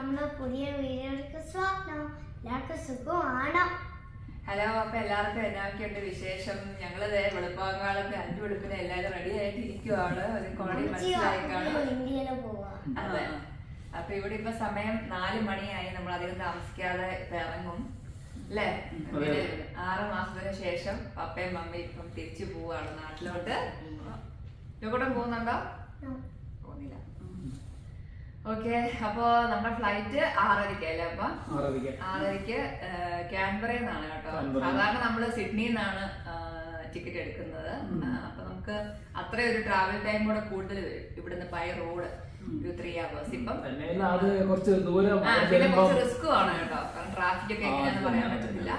നമ്മുടെ പുതിയ വീഡിയോയിലേക്ക് സ്വാഗതം. എല്ലാവർക്കും സുഖമാണോ? ഹലോ അപ്പൊ എല്ലാവർക്കും എന്നാക്കിയുണ്ട് വിശേഷം? ഞങ്ങൾ ദേ അഞ്ചു വെളുപ്പിന് എല്ലാരും റെഡി ആയിട്ട് ഇരിക്കുവാണ് ഒരു കോളി അതെ. അപ്പൊ ഇവിടെ ഇപ്പൊ സമയം നാല് മണിയായി. നമ്മൾ അധികം താമസിക്കാതെ ഇപ്പൊ ഇറങ്ങും. അല്ലേ? ആറ് മാസത്തിന് ശേഷം പപ്പയും മമ്മയും ഇപ്പം തിരിച്ചു പോവാണ് നാട്ടിലോട്ട്. ഇവിടെ പോകുന്നുണ്ടോ? പോകുന്നില്ല. ഓക്കെ അപ്പൊ നമ്മുടെ ഫ്ലൈറ്റ് ആറരയ്ക്ക് അല്ലേ അപ്പൊ? ആറരയ്ക്ക്. ക്യാൻബറയിൽ നിന്നാണ് കേട്ടോ. സാധാരണ നമ്മൾ സിഡ്നിയിൽ നിന്നാണ് ടിക്കറ്റ് എടുക്കുന്നത്. അപ്പൊ നമുക്ക് അത്രയും ഒരു ട്രാവൽ ടൈം കൂടെ കൂടുതൽ വരും ഇവിടുന്ന് ബൈ റോഡ് ഒരു ത്രീ അവേഴ്സ് ഇപ്പം പിന്നെ കുറച്ച് റിസ്ക്കും ആണ് കേട്ടോ. കാരണം ട്രാഫിക് ഒക്കെ എങ്ങനെയാണെന്ന് പറയാൻ പറ്റത്തില്ല.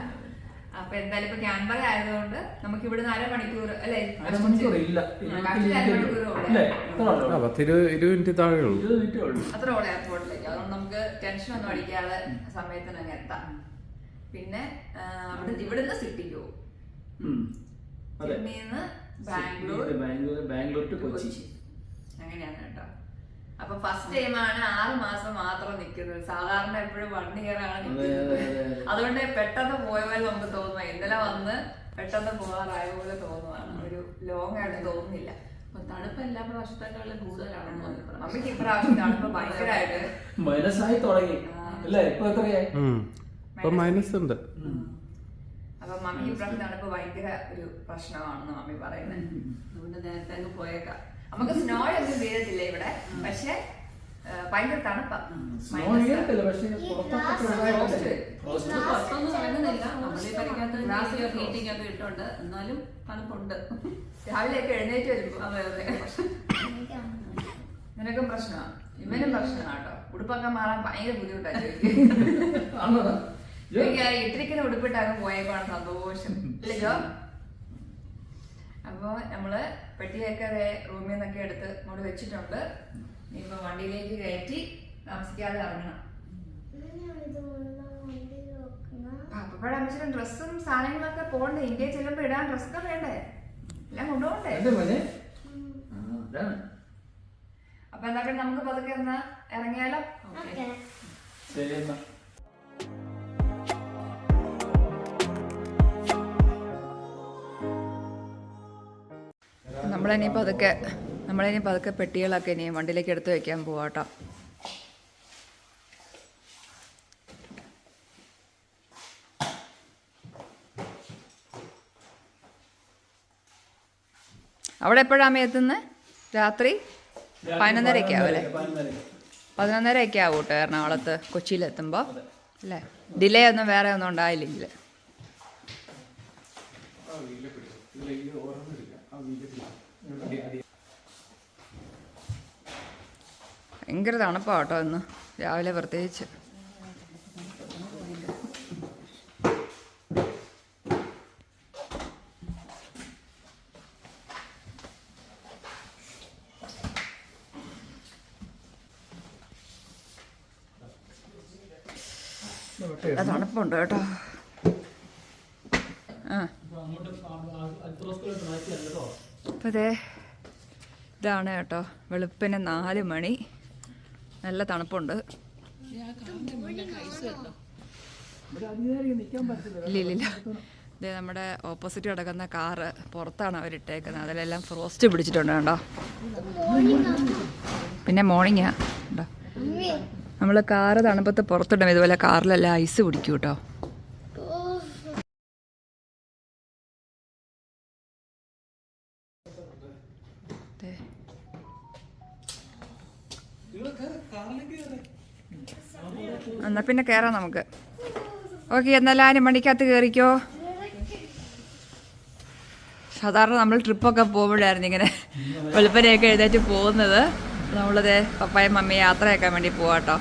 അപ്പൊ എന്തായാലും ഇപ്പൊ ക്യാൻബറ ആയതുകൊണ്ട് നമുക്ക് ഇവിടുന്ന് അരമണിക്കൂർ അല്ലെ? ഉള്ളു. എയർപോർട്ടിലേക്ക്. അതുകൊണ്ട് നമുക്ക് ടെൻഷൻ ഒന്നും അടിക്കാതെ സമയത്തിന് അങ്ങ് എത്താം. പിന്നെ ഇവിടുന്ന് സിറ്റിക്ക് പോകും ബാംഗ്ലൂർ. ബാംഗ്ലൂർ ബാംഗ്ലൂർ ടു കൊച്ചി. കൊച്ചി. അങ്ങനെയാണ് കേട്ടോ. അപ്പൊ ഫസ്റ്റ് ടൈം ആണ് ആറ് മാസം മാത്രം നിൽക്കുന്നത് സാധാരണ എപ്പോഴും വൺ ഇയർ ആണ് നിൽക്കുന്നത് അതെ, അതെ, അതെ. അതുകൊണ്ട് പെട്ടെന്ന് പോയ പോലെ നമുക്ക് തോന്നുക ഇന്നലെ വന്ന് പെട്ടെന്ന് പോകാറായ പോലെ തോന്നുവാണ്. ഒരു ലോങ് ആയിട്ട് തോന്നുന്നില്ല. തണുപ്പ് എല്ലാ പ്രാവശ്യത്തെക്കാളും കൂടുതലാണെന്ന് തോന്നുന്നു. മമ്മിക്ക് ഇപ്രാവശ്യം തണുപ്പ് ഭയങ്കരമായിട്ട് മൈനസായി തുടങ്ങി. അല്ലേ? ഇപ്പൊ എത്രയായി. മൈനസ് ഉണ്ട്. അപ്പൊ മമ്മി ഇപ്രാവശ്യം തണുപ്പ് ഭയങ്കര ഒരു പ്രശ്നമാണെന്ന് മമ്മി പറയുന്നത് അതുകൊണ്ട് നേരത്തെ അങ്ങ് പോയേക്കാം. നമുക്ക് സ്നോ ഒന്നും വീഴത്തില്ല ഇവിടെ. പക്ഷെ ഭയങ്കര തണുപ്പാ. ഇട്ടുണ്ട് എന്നാലും തണുപ്പുണ്ട്. രാവിലെ ഒക്കെ എഴുന്നേറ്റ് വരുമ്പോ. നിനക്കും പ്രശ്നമാണ് ഇവനും പ്രശ്നമാണ് കേട്ടോ. ഉടുപ്പൊക്കെ മാറാൻ ഭയങ്കര? ജോ? ഇട്ടിരിക്കുന്ന ഉടുപ്പിട്ടൊക്കെ പോയേക്കാണ് സന്തോഷം. ഇല്ല ജോ നമ്മൾ നമ്മൾ പെട്ടിയൊക്കെ അതേ റൂമിൽ നിന്നൊക്കെ എടുത്ത് ഇങ്ങോട്ട് വെച്ചിട്ടുണ്ട്. ഇപ്പൊ വണ്ടിയിലേക്ക് കയറ്റി താമസിക്കാതെ ഇറങ്ങണം. അമ്മച്ചിട്ട് ഡ്രസ്സും സാധനങ്ങളൊക്കെ പോകണ്ടേ? ഇന്ത്യയിൽ ചെല്ലുമ്പോ ഇടാൻ ഡ്രസ്സൊക്കെ വേണ്ടേ? എല്ലാം കൊണ്ടുപോകണ്ടേ? അപ്പൊ എന്താ നമുക്ക് പതുക്കെ എന്നാ ഇറങ്ങിയാലോ? ഓക്കെ. ശരി എന്നാ. നമ്മളിനി പതുക്കെ നമ്മളിനി പതുക്കെ പെട്ടികളൊക്കെ ഇനി വണ്ടിയിലേക്ക് എടുത്ത് വയ്ക്കാൻ പോവാട്ടോ അവിടെ എപ്പോഴാണ് എത്തുന്നത് രാത്രി? പതിനൊന്നരയൊക്കെ ആവും അല്ലേ? പതിനൊന്നരയ്ക്ക്. പതിനൊന്നരയൊക്കെ ആവും കേട്ടോ എറണാകുളത്ത് കൊച്ചിയിലെത്തുമ്പോൾ അല്ലേ? ഡിലേ ഒന്നും വേറെ ഒന്നും ഉണ്ടായില്ലെങ്കിൽ ഭയങ്കര തണുപ്പാ കേട്ടോ ഇന്ന്. രാവിലെ പ്രത്യേകിച്ച്. തണുപ്പുണ്ട് കേട്ടോ. അപ്പോൾ അതെ ഇതാണ് കേട്ടോ വെളുപ്പിന് നാല് മണി. നല്ല തണുപ്പുണ്ട്. ഇല്ലില്ല ഇതേ നമ്മുടെ ഓപ്പോസിറ്റ് കിടക്കുന്ന കാറ് പുറത്താണ് അവരിട്ടേക്കുന്നത്. അതിലെല്ലാം ഫ്രോസ്റ്റ് പിടിച്ചിട്ടുണ്ട് കേട്ടോ പിന്നെ മോർണിംഗാ കേട്ടോ നമ്മൾ കാറ് തണുപ്പത്ത് പുറത്തിടും. ഇതുപോലെ കാറിലെല്ലാം ഐസ് പിടിക്കും കേട്ടോ. എന്നാ പിന്നെ കയറാം നമുക്ക്. ഓക്കെ എന്നാലും ആരും മണിക്കകത്ത് കയറിക്കോ സാധാരണ നമ്മൾ ട്രിപ്പൊക്കെ പോകുമ്പോഴായിരുന്നു ഇങ്ങനെ വെളുപ്പനെയൊക്കെ എഴുന്നേറ്റ് പോകുന്നത്. നമ്മളത് പപ്പായും മമ്മിയും യാത്രയാക്കാൻ വേണ്ടി പോവാട്ടോ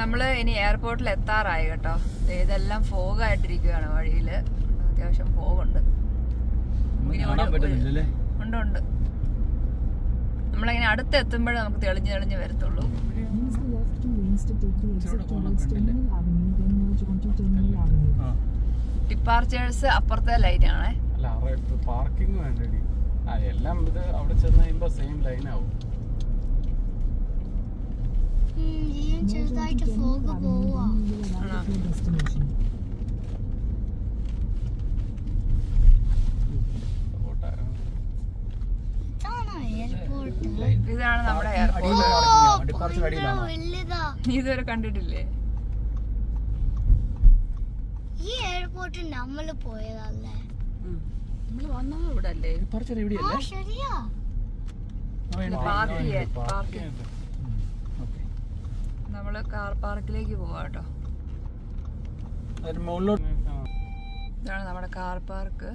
നമ്മൾ ഇനി എയർപോർട്ടിൽ എത്താറായി കേട്ടോ. ഇതെല്ലാം ഫോഗായിട്ടിരിക്കുകയാണ് വഴിയിൽ അത്യാവശ്യം ഫോഗുണ്ട്. ഉണ്ട് ഉണ്ട്. അടുത്ത് എത്തുമ്പോഴേ നമുക്ക് തെളിഞ്ഞ് തെളിഞ്ഞ് വരത്തുള്ളൂ. ഡിപ്പാർച്ചേഴ്സ് അപ്പുറത്തെ ലൈനാണേ ആണേ. പാർക്കിംഗ് വേണ്ടടി. ആ എല്ലാം ഇത് അവിടെ ചെന്ന് കഴിയുമ്പോ സെയിം ലൈൻ ആവും. ചെറുതായിട്ട് ഫോഗ് പോവാ destination. ഇതാണോ എയർപോർട്ട് ഇതാണ് നമ്മുടെ എയർപോർട്ട് അടിയിലാണോ നീ ഇതുവരെ കണ്ടിട്ടില്ലേ? ഈ എയർപോർട്ട് നമ്മൾ പോയതല്ലേ? നമ്മൾ വന്നത് ഇവിടെ അല്ലേ ഡിപ്പാർച്ചർ ആ എവിടെയല്ലേ ശരിയാ നമ്മൾ കാർ പാർക്കിലേക്ക് പോവാട്ടോ ഇതാണ് നമ്മുടെ കാർ പാർക്ക്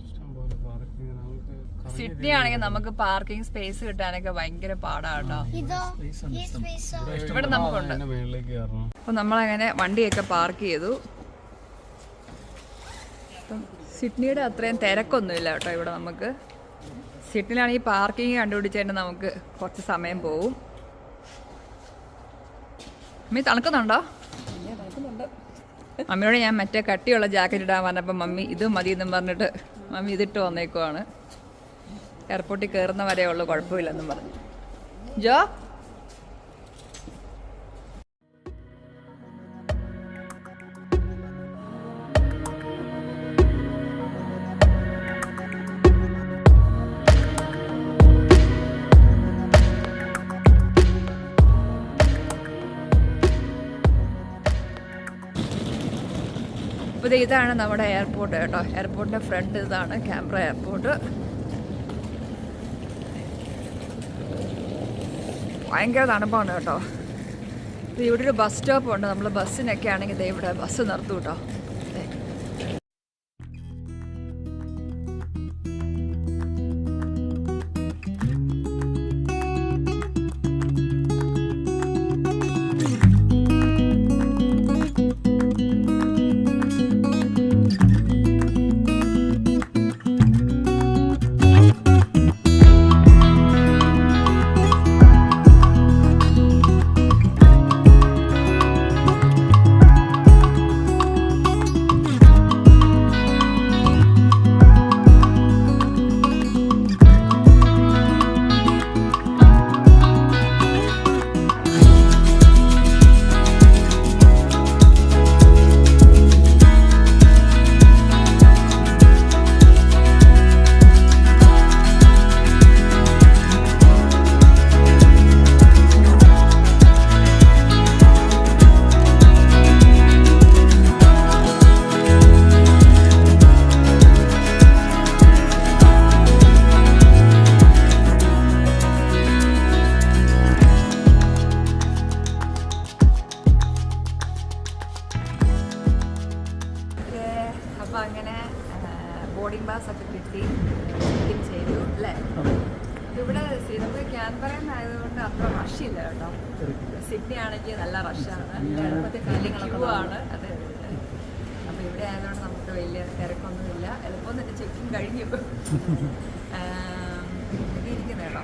ഇഷ്ടംപോലെ പാർക്കിംഗ് നമുക്ക് സിഡ്നി ആണെങ്കിൽ നമുക്ക് പാർക്കിംഗ് സ്പേസ് കിട്ടാനൊക്കെ ഭയങ്കര പാടാട്ടോ ഈ സ്പേസോ ഇവിടെ നമുക്കുണ്ട്. അപ്പൊ നമ്മളങ്ങനെ വണ്ടിയൊക്കെ പാർക്ക് ചെയ്തു. അപ്പം സിഡ്നിയുടെ അത്രയും തിരക്കൊന്നുമില്ല കേട്ടോ ഇവിടെ നമുക്ക്. സിഡ്നിയിലാണെങ്കിൽ പാർക്കിംഗ് കണ്ടുപിടിച്ചതിന് നമുക്ക് കുറച്ച് സമയം പോവും. മമ്മി തണുക്കുന്നുണ്ടോ? മമ്മിയോട് ഞാൻ മറ്റേ കട്ടിയുള്ള ജാക്കറ്റ് ഇടാൻ പറഞ്ഞപ്പോൾ മമ്മി ഇത് മതി എന്നും പറഞ്ഞിട്ട് മമ്മി ഇതിട്ട് വന്നേക്കുവാണ്. എയർപോർട്ടിൽ കയറുന്ന വരെ ഉള്ളു കുഴപ്പമില്ലെന്നും പറഞ്ഞു. ജോ? ഇതാണ് നമ്മുടെ എയർപോർട്ട് കേട്ടോ. എയർപോർട്ടിന്റെ ഫ്രണ്ട് ഇതാണ് ക്യാമറ എയർപോർട്ട്. ഭയങ്കര തണുപ്പാണ് കേട്ടോ. ഇവിടെ ഒരു ബസ് സ്റ്റോപ്പ് ഉണ്ട്. നമ്മൾ ബസ്സിനൊക്കെ ആണെങ്കിൽ ഇവിടെ ബസ് നിർത്തും കേട്ടോ. അത്ര റഷ് ഇല്ല കേട്ടോ. സിഡ്നി ആണെങ്കിൽ നല്ല റഷാണ് എളുപ്പത്തിൽ കാര്യങ്ങളൊക്കെ ആണ് അതെ അപ്പൊ ഇവിടെ ആയതുകൊണ്ട് നമുക്ക് വലിയ തിരക്കൊന്നുമില്ല. എളുപ്പം തന്നെ ചെക്കിങ് കഴിഞ്ഞു ഇരിക്കുന്ന കേട്ടോ.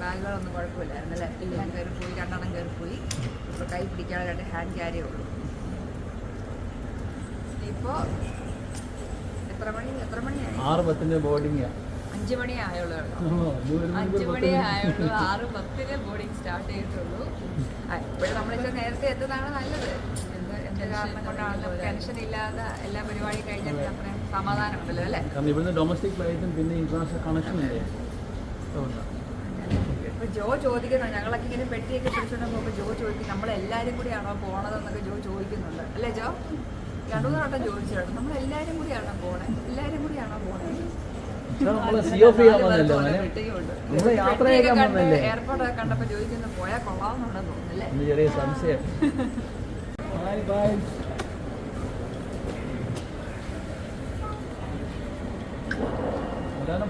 ബാഗുകളൊന്നും കുഴപ്പമില്ലായിരുന്നു അല്ലേ? കയറി പോയി. രണ്ടെണ്ണം പോയി. ഇപ്പൊ കൈ പിടിക്കാതെ രണ്ട് ഹാൻഡ് ക്യാരിയേ ഉള്ളൂ. ഇപ്പോ എത്ര മണി? എത്ര മണിയാണ് ആറ് പത്തിന്റെ ബോർഡിംഗ് അഞ്ചു മണി ആയുള്ളൂ അഞ്ചു മണി ആയുള്ളൂ. ആറ് പത്തിന് ബോർഡിംഗ് സ്റ്റാർട്ട് ചെയ്തിട്ടുള്ളൂ. ഇപ്പോഴും നമ്മളിത് നേരത്തെ എത്തുന്നതാണ് നല്ലത്. കാരണം കൊണ്ടാണ് ടെൻഷൻ ഇല്ലാതെ എല്ലാ പരിപാടി കഴിഞ്ഞാൽ അത്രയും സമാധാനമുണ്ടല്ലോ അല്ലേ? കാരണം ഇവിടുന്ന് ഡൊമസ്റ്റിക് ഫ്ലൈറ്റും പിന്നെ ഇന്റർനാഷണൽ കണക്ഷൻ. ഇപ്പൊ ജോ ചോദിക്കുന്നു. ഞങ്ങളൊക്കെ ഇങ്ങനെ പെട്ടിയൊക്കെ പിടിച്ചോണ്ട് പോകുമ്പോൾ ജോ ചോദിക്കും നമ്മളെല്ലാരും കൂടിയാണോ പോണതെന്നൊക്കെ ജോ ചോദിക്കുന്നുണ്ട്. അല്ലേ ജോ? രണ്ടു മൂന്ന് വട്ടം നമ്മളെല്ലാരും നമ്മൾ എല്ലാവരും കൂടിയാണോ പോണേ? എല്ലാരും കൂടിയാണോ പോണേ? നമ്മൾ സി ഓഫ് ചെയ്യാൻ വന്നല്ലോ നമ്മൾ യാത്ര ചെയ്യാൻ വന്നല്ലേ? എയർപോർട്ടൊക്കെ കണ്ടപ്പോ ചോദിക്കുന്നു പോയാൽ കൊള്ളാവുന്നുണ്ടെന്ന് തോന്നുന്നില്ലേ ചെറിയ സംശയം. ബൈ ബൈ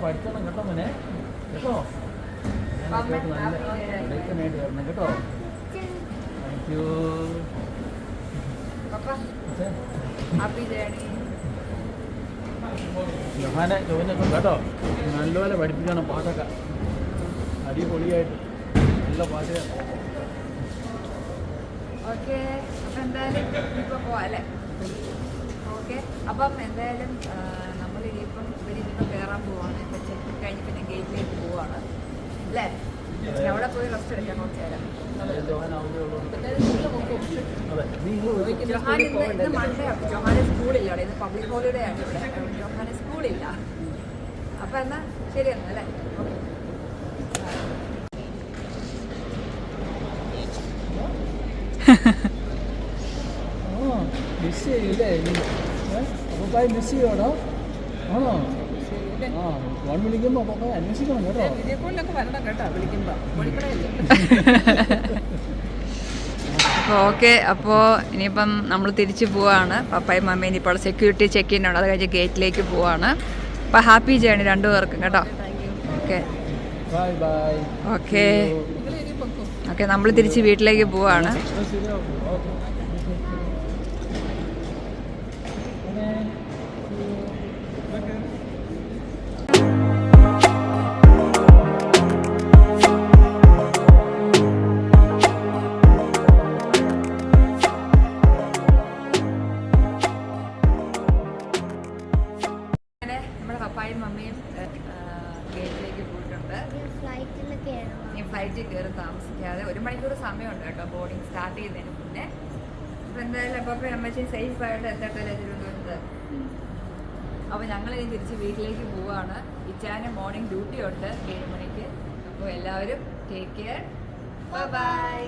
പഠിച്ചോണം കേട്ടോ മോനെ. കേട്ടോ? നല്ല പഠിക്കാനായിട്ട് വരണം കേട്ടോ. താങ്ക് യു ഹാപ്പി ജേണി ജഹാനെ ജോലിനൊക്കെ കേട്ടോ. നല്ലപോലെ പഠിപ്പിക്കണം പാട്ടൊക്കെ. അടിപൊളിയായിട്ട്. നല്ല പാട്ട്. ഓക്കെ അപ്പം എന്തായാലും ഇപ്പോൾ പോവാം അല്ലേ? ഓക്കെ അപ്പം എന്തായാലും നമ്മൾ ഇനിയിപ്പം ഇവരിനിപ്പം കയറാൻ പോവാണ്. ഇപ്പം ചെക്ക് കഴിഞ്ഞ് പിന്നെ ഗേറ്റിലേക്ക് പോവാണ്. അല്ലേ? അവിടെ പോയി റെസ്റ്റ് എടുക്കാൻ കുറച്ച് ജൊഹാന് സ്കൂളില്ല അവിടെ. പബ്ലിക് ഹോളിഡേ ആണ് ഇവിടെ. ജൊഹാന് സ്കൂളില്ല അപ്പൊ എന്നാ ശരി എന്നാ അല്ലേ? ഓ മിസ് ചെയ്യില്ലേ? നീ അപ്പായി മിസ് ചെയ്യണോ? ആണോ? ഫോൺ വിളിക്കുമ്പോൾ അപ്പായി അന്വേഷിക്കണം കേട്ടോ. വീഡിയോ കോളിലൊക്കെ വരണം കേട്ടോ വിളിക്കുമ്പോ. വിളിക്കണേ അപ്പോൾ ഓക്കെ അപ്പോൾ ഇനിയിപ്പം നമ്മൾ തിരിച്ചു പോവാണ്. പപ്പായും മമ്മയും ഇപ്പോൾ സെക്യൂരിറ്റി ചെക്ക് ഇൻ ഉണ്ട്. അത് കഴിഞ്ഞ് ഗേറ്റിലേക്ക് പോവാണ്. അപ്പോൾ ഹാപ്പി ജേണി രണ്ടു പേർക്കും കേട്ടോ. Okay. Bye bye okay. Okay നമ്മൾ തിരിച്ച് വീട്ടിലേക്ക് പോവാണ്. ശരിയാവും ഇനി ഫ്ലൈറ്റിൽ കയറി താമസിക്കാതെ ഒരു മണിക്കൂർ സമയമുണ്ട് കേട്ടോ ബോർഡിംഗ് സ്റ്റാർട്ട് ചെയ്യുന്നതിന് മുന്നേ. അപ്പോൾ എന്തായാലും അപ്പം അമ്മച്ചി സേഫ് ആയിട്ട് എത്തട്ടെ തിരുവനന്തപുരത്ത്. അപ്പോൾ ഞങ്ങൾ ഇനി തിരിച്ച് വീട്ടിലേക്ക് പോവാണ്. ഇച്ചാന് മോർണിംഗ് ഡ്യൂട്ടി ഉണ്ട് ഏഴ് മണിക്ക്. അപ്പോൾ എല്ലാവരും ടേക്ക് കെയർ ബൈ ബൈ